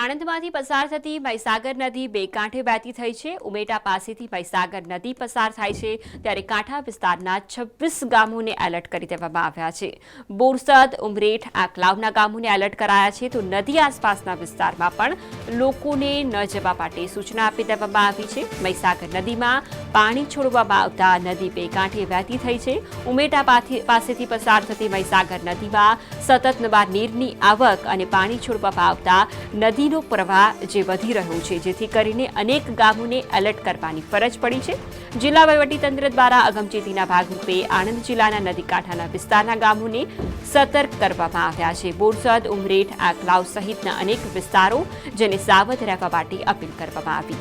આણંદમાંથી પસાર થતી મહીસાગર નદી બે કાંઠે વહેતી થઈ છે. ઉમેટા પાસેથી મહીસાગર નદી પસાર થાય છે. ત્યારે કાંઠા વિસ્તારના છવ્વીસ ગામોને એલર્ટ કરી દેવામાં આવ્યા છે. બોરસદ, ઉમરેઠ આંકલાવના ગામોને એલર્ટ કરાયા છે. તો નદી આસપાસના વિસ્તારમાં પણ લોકોને ન જવા માટે સૂચના આપી દેવામાં આવી છે. મહીસાગર નદીમાં પાણી છોડવામાં આવતા નદી બે કાંઠે વહેતી થઈ છે. ઉમેટા પાસેથી પસાર થતી મહીસાગર નદીમાં સતત નવા નીરની આવક અને પાણી છોડવામાં આવતા નદીનો પ્રવાહ જે વધી રહ્યો છે, જેથી કરીને અનેક ગામોને એલર્ટ કરવાની ફરજ પડી છે. જિલ્લા વહીવટીતંત્ર દ્વારા અગમચેતીના ભાગરૂપે આણંદ જિલ્લાના નદીકાંઠાના વિસ્તારના ગામોને સતર્ક કરવામાં આવ્યા છે. બોરસદ, ઉમરેઠ, આકલાવ સહિતના અનેક વિસ્તારો જેને સાવધ રહેવા માટે અપીલ કરવામાં આવી.